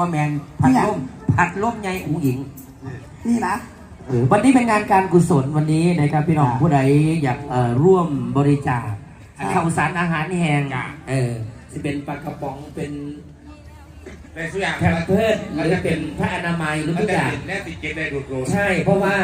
พ่อแมนผัดล่มผัดล่มใหญ่อุ๋งอิง นี่นะเออวันนี้เป็นงานการกุศลวันนี้นะครับพี่น้องผู้ใดอยากเอ่อร่วมบริจาคข้าวสารอาหารแห้งเออจะเป็นปลากระป๋องเป็นในสุดอย่างแพมเพิร์ดหรือเป็นผ้าอนามัยหรือมันทุกจะอย่างติดแน่ติดเกณฑ์ได้โดดโดดใช่เพราะว่า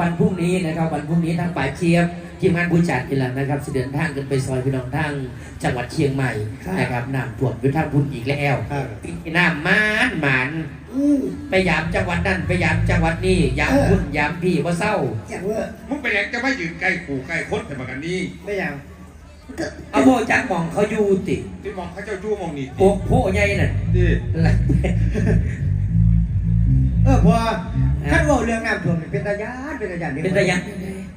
วันพรุ่งนี้นะครับวันพรุ่งนี้ทางป่าเชียบ ทีมงานผู้จัดนี่แหละนะครับจะเดินทางกันไปซอยพี่น้องทางจังหวัดเชียงใหม่นะครับน้ำท่วมอยู่ทางพุ่นอีกแล้วน้ำมานหมานอืม ไปยามจังหวัดนั่นไปยามจังหวัดนี่ยามพุ่นยามพี่ว่าเศร้าเจ็บเวอร์มึงไปยังจะไม่ยืนใกล้ขู่ใกล้คดแต่มากันนี่ไม่ยังเอาโบจักมองเขาอยู่ติที่มองเขาเจ้าจู้มองนี่โอ้โหใหญ่น่ะดิเออพอท่านบอกเรื่องน้ำท่วมนี่เป็นตาญาติเป็นตาญาติเป็นระยะ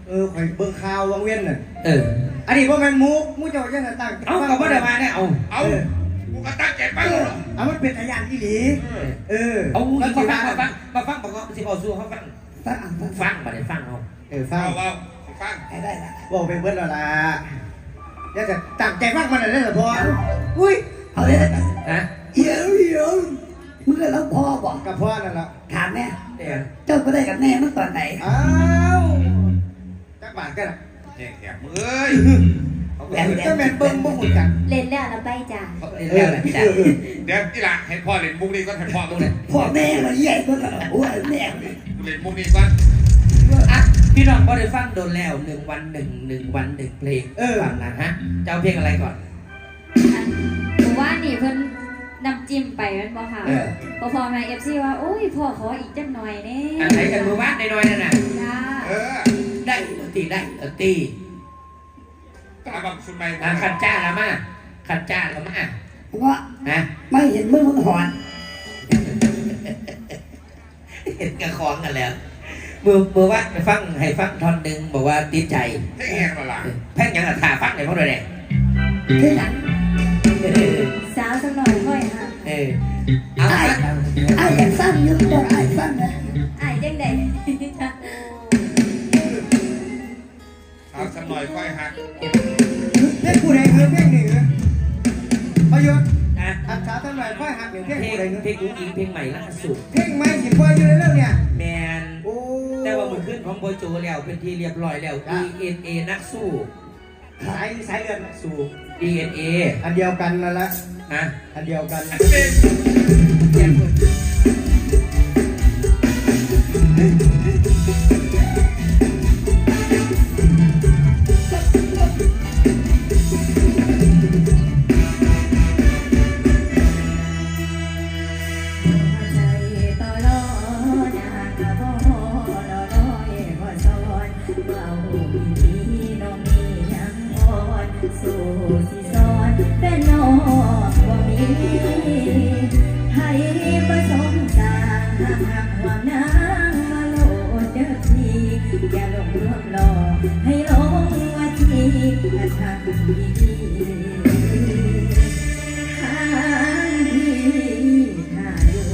เออข่อยเบิ่งข่าววังเวียนน่ะเออ อันนี้ว่ามันมุกมุกเจ้าจังตั้งเอากับว่าเดี๋ยวมาเนี่ยเอาเอากูก็ตั้งใจไปเอแล้อวเอามันเป็นตาญาติอีหลีเออเอาอุ้งแล้วมาสิฟังว่ามาฟังมาฟังบอกว่าสิบอกสู้เขาฟังฟังอะฟังฟังมาเดี๋ยวฟังเอาเออฟังเอาเอาฟังให้ได้ละบอกไปเบิดแล้วล่ะเดี๋ยวจะตั้งใจฟังมันหน่อยได้เหรอพออุ้ยเอาเลยนะฮะเดี๋ยวเดี๋ยวมึงก็รับพ่อบอกกับพ่อนั่นแหละถามแม่เดี๋ยวเจ้าก็ได้กับแม่เมื่อตอนไหนอ้าวจัก บาทกันอะแหกแหกมึงเอ้ยเขาแหวนแหวก็แม่นเบิ่งบ่หุ่นกันเล่นแล้วเราไปจ้ะเขาเรียนแล้วแหละพี่ดาเดี๋ยวที่ละให้พ่อเล่นมุกนี้ก่อนให้พ่อมึงเล่นพ่อแม่มาใหญ่ก็โอ้ยแม่เล่นมุกนี้ก่อนอะพี่น้องก็ได้ฟังโดนแล้วหนึ่งวันหนึ่งหนึ่งวันหนึ่งเพลงฟังนะฮะจะเอาเพลงอะไรก่อนอันหนูว่านี่เพิ่นนำจิ้มไปแมันบ่ค่ะเออพอพอมาเอฟซีว่าโอ้ยพ่อขออีกจักหน่อยแน่อันไหนกันมือวัดในน้อยๆนั่นน่ะจ้าเออ ได้ดนตรีได้ดนตรีอาบังสุดไปอะขันจ้าละมาขันจ้าละมาว่านะไม่เห็นมึงมึงหอนเห็นกระคองกันแล้วมือมือวัดไปฟังให้ฟังท่อนหนึ่งบอกว่าติดใจให้แหกมาละแพ่งยังอะถ่าฟังในพวกเราเนี่ยที่หลังเออสาวสักหน่อยค่อยค่ะเออเอาไอ้ละไอ้ยังสั้นอยู่บอกไอ้สั้นนะ สักหน่อยค่อยหักเพลงผู้ใดเงือเพลงหนึ่งเงือประโยชน์นะอันสาตั้งหน่อยค่อยหักหนึ่งเพลงเพลผู้ใดงเงือเพลงอุ้งอิงเพลงใหม่ล่าสุด เพลงไม่สิพออยู่ในเรื่องเนี่ยแมนโอ้แต่ว่ามือขึ้นของโบโจแล้วเป็นที่เรียบร้อยแล้ว DNA นักสู้ สายสายเลือดสู่ DNA อันเดียวกันนั่นแหละนะอันเดียวกันอันเป็น ประสมสร้าหักหักวังนางมาโลดเด้อพี่อย่าหลงร่วมหลอกให้หลงว่าที่กระทำดีทางที่น่าอยู่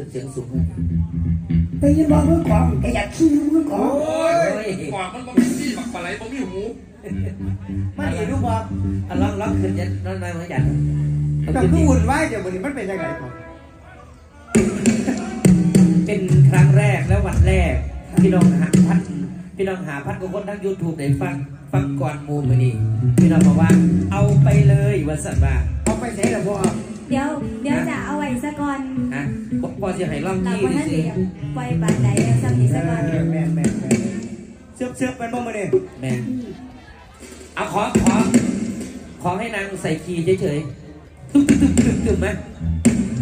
ขึ้นเสียงสูงเลยไปยืนมองมือของแกอยากขี้มือของโอ้ยกว่ามันบ่มีที่หมักปลาไหลบ่มีหูมันอีดูบ่อะลองลองขึ้นยันน้อยน้อยเหมือนกันแต่คืออุ่นไว้เดี๋ยววันนี้มันเป็นยังไงพ่อนเป็นครั้งแรกและวันแรกพี่น้องหาพันพี่น้องหาพันกว่าคนทั้งยูทูบได้ฟังฟังก่อนมูมือนี่พี่น้องบอกว่า เอาไปเลยวันสัตว์ว่าเอาไปใช้แล้วพ่อ เดี๋ยวเดี๋ยวจะเอาไว้ซะก่อนฮะพอจะให้ลองเรายี่ก็ดินั่นสิเองปล่อยปานใดแล้วสักนิดซะก่อนแม่แม่แม่แม่เสื้อเสื้อเป็นบ่มาเนี่ยแม่เอาขอขอขอให้นางใส่คีย์เฉยๆตึ๊บตึ๊บตึ๊บตึ๊บไหม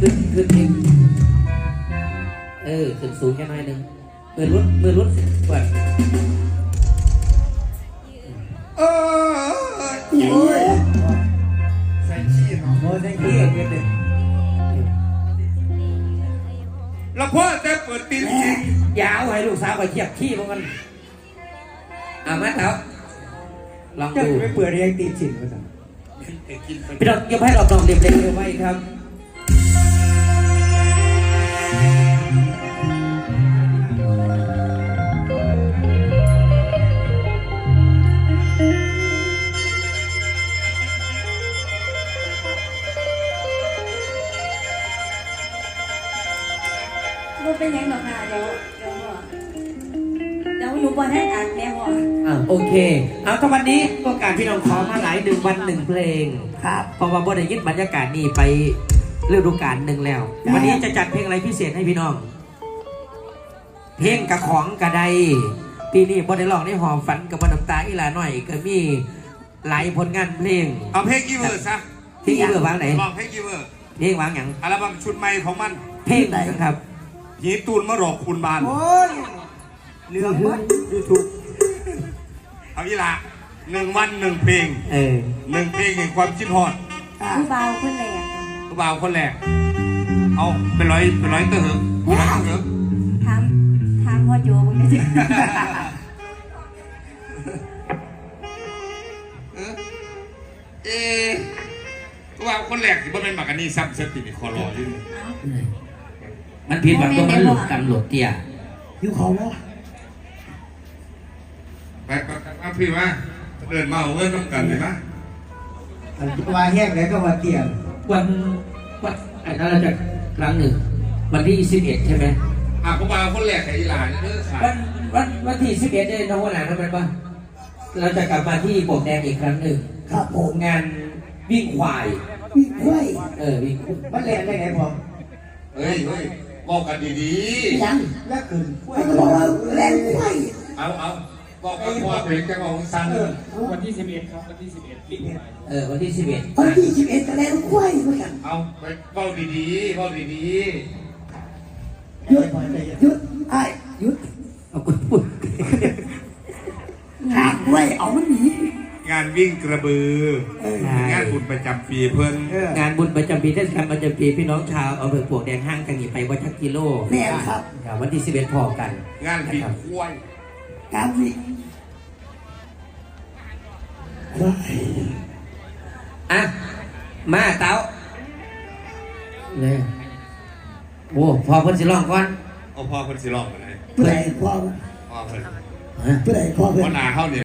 ขึ้นขึ้นขึ้นเออขึ้นสูงแค่น้อยหนึงมือรุดมือรุดก่อนเอออย่างนี้ใส่ขี้ เนาะโอ้ยได้ขี้เกินเลยแล้วพ่อจะเปิดตีนจริงยาวให้ลูกสาวไปเทียบขี้มันกันเอามาแล้วลองเจ้าดูจะไม่เปิดเรียงตีฉินมาสั่งเด็กกินไปพี่น้องยกให้เราลองเรียบเรียงไว้ครับบ่ เดี๋ยวหนูบ่ทันอ่านแม่พ่ออ่าโอเค เอาถ้าวันนี้โอกาสพี่น้องขอมาหลายหนึ่งวันหนึ่งเพลงครับเพราะว่าบ่ได้ยึดบรรยากาศนี่ไปฤดูกาลหนึ่งแล้วครับวันนี้จะจัดเพลงอะไรพิเศษให้พี่น้อง เพลงกระของกระไดปีนี้บ่ได้ร้องได้หอมฝันกับบ่น้ำตาอีหลาหน่อยก็มีหลายผลงานเพลง เอาเพลงกี่เวอร์ซะเพลงอีเบอร์วางไหนลองเพลงกี่เวอร์เพลงวางอย่างอัลบั้มชุดใหม่ของมัน เพลงไหนครับหีตูนมะรอกคุณบานโอ้ย เหลืองหมดยูทูบเอาอีละหนึ่งวันหนึ่งเพลงเออหนึ่งเพลงแห่งความคิดฮอดผู้เบาคนแรกค่ะผู้บ่าวคนแรกเอาเป็นร้อยเป็นร้อยเตอร์เหอะเป็นร้อยเตอร์เหอะถามถามพ่อโจมึงนะจ๊ะเออเอ๊ะผู้บ่าวคนแรกที่บ่เป็นหมากอันนี้ซ้ำเซตติมีคอรออยู่นี่มันผิดแบบตรงมันหลุดกันหลุดเตี้ยอยู่เขาวะ ไปไปไปเอาพี่ว่าเดินมาเอาเงินต้องกันเลยปะอันว่าแห้งแล้วก็ว่าเตียงวันวันไอ้นั่นเราจะครั้งหนึ่ง วันที่11ใช่ไหมอะผู้บ่าวคนแรกไอ้อีหลานเนี่ยเด้อค่ะวันวันวันที่11เนี่ยน้องวันหนาทำไมปะเราจะกลับมาที่บวกแดงอีกครั้งหนึ่งครับผมงานวิ่งควาย วิ่งไข่เออวิ่งมันแรงได้ไงพ่อเฮ้ยเฮ้ยบอกกันดียังแล้วขึ้นมันก็บอกว่าแรงไข่ๆเอาเอา บอกกับพ่อตัวเองจะเอาของสั้นวันที่ 11 ครับ วันที่ 11ลิงก์ไปเออ วันที่สิบเอ็ดตอนที่สิบเอ็ดก็แล้วควายเหมือนกันเอาไปเบ้าดีๆเบ้าดีหยุดหยุดไอ้หยุดเอาคุณพูดหากไว้เอามันหนีๆงานวิ่งกระบือ งานบุญประจำปีเพิ่นงานบุญประจำปีเทศกาลประจำปีพี่น้องชาวอำเภอปลวกแดงห้างกันหนีไปวัดชักกิโลแน่ครับครับวันที่สิบเอ็ดพอกัน งานวิ่งควาย การวิ่งควายอะ มาเต้าเนี่ยโอ้พอเพิ่นสิร้องก่อนเอาพ่อเพิ่นสิร้องกันเลยผู้ใดพ่อพ่อเพิ่นฮะผู้ใดพ่อเพื่พ่ออนนาเขาเนี่ย